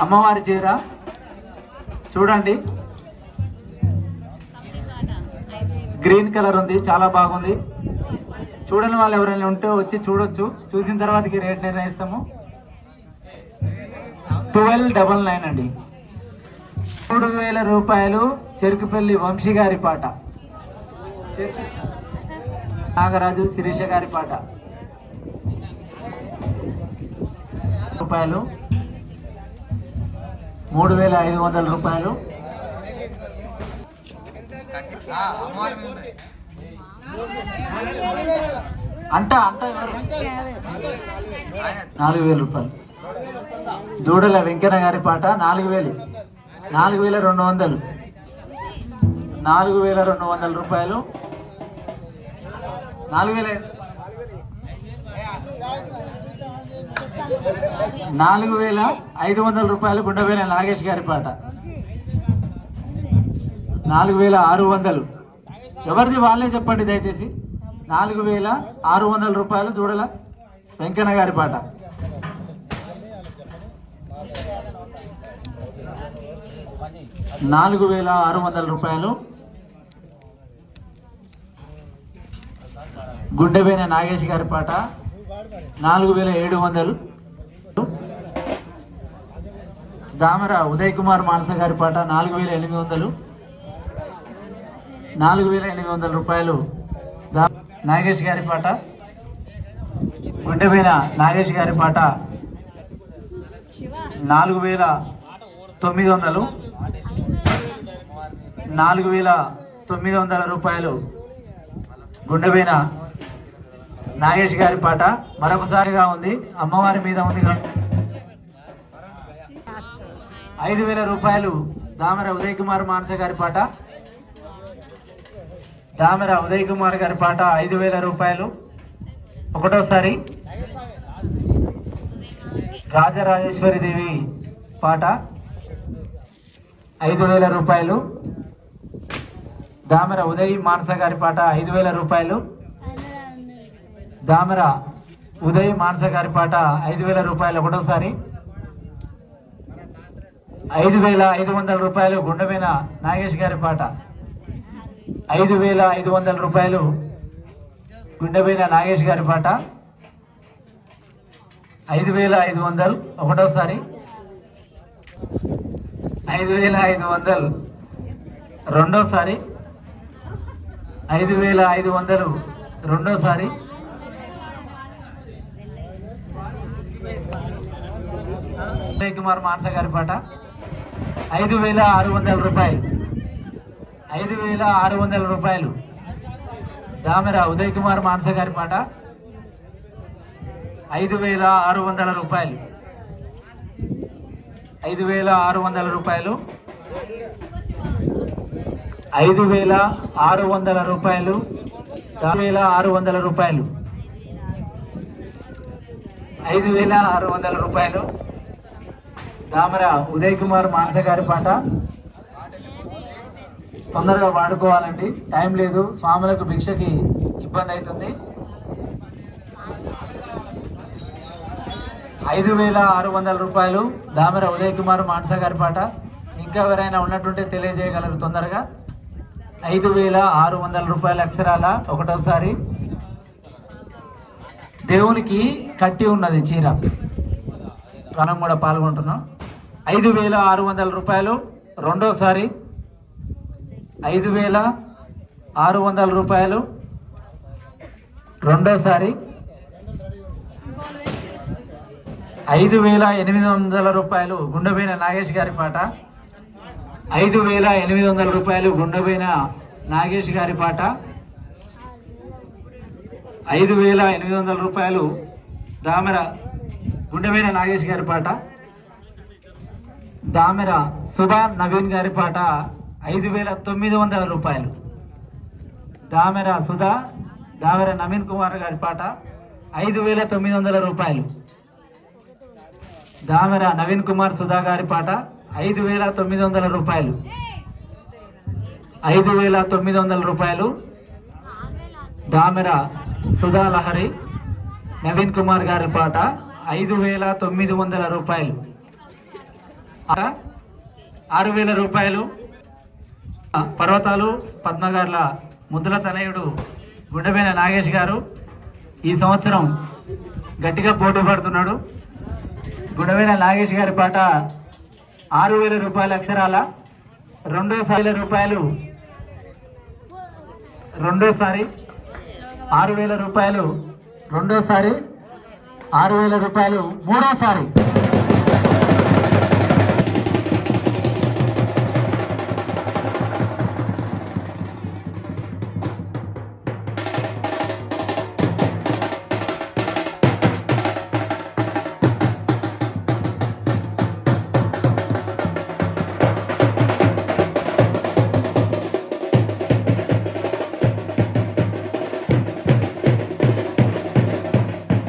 అమ్మవారి చీర. చూడండి. గ్రీన్ కలర్ ఉంది చాలా బాగుంది. చూడని వాళ్ళు ఎవరైనా ఉంటే వచ్చి చూడొచ్చు. చూసిన తర్వాతకి రేట్ నిర్ణయిస్తాము. ట్వెల్వ్ డబల్ నైన్ అండి. మూడు వేల రూపాయలు చెరుకుపల్లి వంశీ గారి పాట. నాగరాజు శిరీష గారి పాట. రూపాయలు. మూడు వేల ఐదు వందల రూపాయలు. అంట అంట నాలుగు వేల రూపాయలు. దూడల వెంకన్న గారి పాట నాలుగు వేలు. నాలుగు వేల రెండు వందలు. నాలుగు వేల రెండు వందల రూపాయలు. నాలుగు వేల నాలుగు వేల ఐదు వందల రూపాయలు గుండవేల నాగేష్ గారి పాట. నాలుగు వేల ఆరు వందలు. ఎవరిది వాళ్ళే చెప్పండి దయచేసి. నాలుగు వేల ఆరు వందల రూపాయలు చూడల వెంకన్న గారి పాట. నాలుగు వేల ఆరు వందల రూపాయలు గుడ్డవేన నాగేష్ గారి పాట. నాలుగు వేల ఏడు వందలు. దామర ఉదయ్ కుమార్ మానస గారి పాట నాలుగు వేల ఎనిమిది వందలు. నాలుగు వేల ఎనిమిది వందల రూపాయలు దా- నాగేష్ గారి పాట. గుండెమైన నాగేష్ గారి పాట నాలుగు వేల తొమ్మిది వందలు. నాలుగు వేల తొమ్మిది వందల రూపాయలు గుండెమైన నాగేష్ గారి పాట. మరొకసారిగా ఉంది. అమ్మవారి మీద ఉంది ఐదు వేల రూపాయలు దామర ఉదయ్ కుమార్ మానస గారి పాట. దామెర ఉదయ్ కుమార్ గారి పాట ఐదు వేల రూపాయలు. ఒకటోసారి రాజరాజేశ్వరి దేవి పాట ఐదు వేల రూపాయలు. దామెర ఉదయ్ మానస గారి పాట ఐదు వేల రూపాయలు. దామెర ఉదయ్ మానస గారి పాట ఐదు వేల రూపాయలు. ఒకటోసారి ఐదు వేల ఐదు వందల రూపాయలు గుండెమైన నాగేష్ గారి పాట. ఐదు వేల ఐదు వందల రూపాయలు గుండెపైన నాగేష్ గారి పాట. ఐదు వేల ఐదు వందలు ఒకటోసారి. ఐదు వేల ఐదు వందలు రెండోసారి. ఐదు వేల ఐదు వందలు రెండోసారి. ఉదయ్ కుమార్ మానస గారి పాట. ఐదు వేల ఆరు వందల రూపాయలు. ఐదు వేల ఆరు వందల రూపాయలు. దామెరా ఉదయ్ కుమార్ మానస గారి పాట. ఐదు వేల ఆరు వందల రూపాయలు. ఐదు వేల ఆరు వందల రూపాయలు. ఐదు వేల ఆరు వందల రూపాయలు. ఆరు వేల ఆరు వందల రూపాయలు. ఐదు వేల ఆరు వందల రూపాయలు. దామర ఉదయ్ కుమార్ మానస గారి పాట. తొందరగా వాడుకోవాలండి. టైం లేదు. స్వాములకు భిక్షకి ఇబ్బంది అవుతుంది. ఐదు వేల ఆరు వందల రూపాయలు దామర ఉదయ్ కుమార్ మానస గారి పాట. ఇంకా ఎవరైనా ఉన్నట్టుంటే తెలియజేయగలరు తొందరగా. ఐదు వేల ఆరు వందల రూపాయల అక్షరాల ఒకటోసారి. దేవునికి కట్టి ఉన్నది చీర. మనం కూడా పాల్గొంటున్నాం. ఐదు వేల ఆరు వందల రూపాయలు. రెండోసారి ఐదు వేల ఆరు వందల రూపాయలు. రెండోసారి ఐదు వేల ఎనిమిది వందల రూపాయలు. గుండెబైన నాగేష్ గారి పాట. ఐదు వేల ఎనిమిది వందల రూపాయలు. గుండెబైన నాగేష్ గారి పాట. ఐదు వేల ఎనిమిది వందల రూపాయలు. దామెర గుండెబైన నాగేష్ గారి పాట. దామెర సుధా నవీన్ గారి పాట ఐదు వేల తొమ్మిది వందల రూపాయలు. దామెర సుధా దామెర నవీన్ కుమార్ గారి పాట ఐదు వేల తొమ్మిది వందల రూపాయలు. దామెర నవీన్ కుమార్ సుధా గారి పాట ఐదు వేల తొమ్మిది వందల రూపాయలు. ఐదు వేల తొమ్మిది వందల రూపాయలు. దామెర సుధా లహరి నవీన్ కుమార్ గారి పాట ఐదు వేల తొమ్మిది వందల రూపాయలు. ఆరు వేల రూపాయలు. పర్వతాలు పద్మగార్ల ముద్దుల తనయుడు గుండెమైన నాగేష్ గారు ఈ సంవత్సరం గట్టిగా పోటీ పడుతున్నాడు. గుండెమైన నాగేష్ గారి పాట ఆరు వేల రూపాయల అక్షరాల రెండోసారి రూపాయలు. రెండోసారి ఆరు వేల రూపాయలు. రెండోసారి ఆరు వేల రూపాయలు. మూడోసారి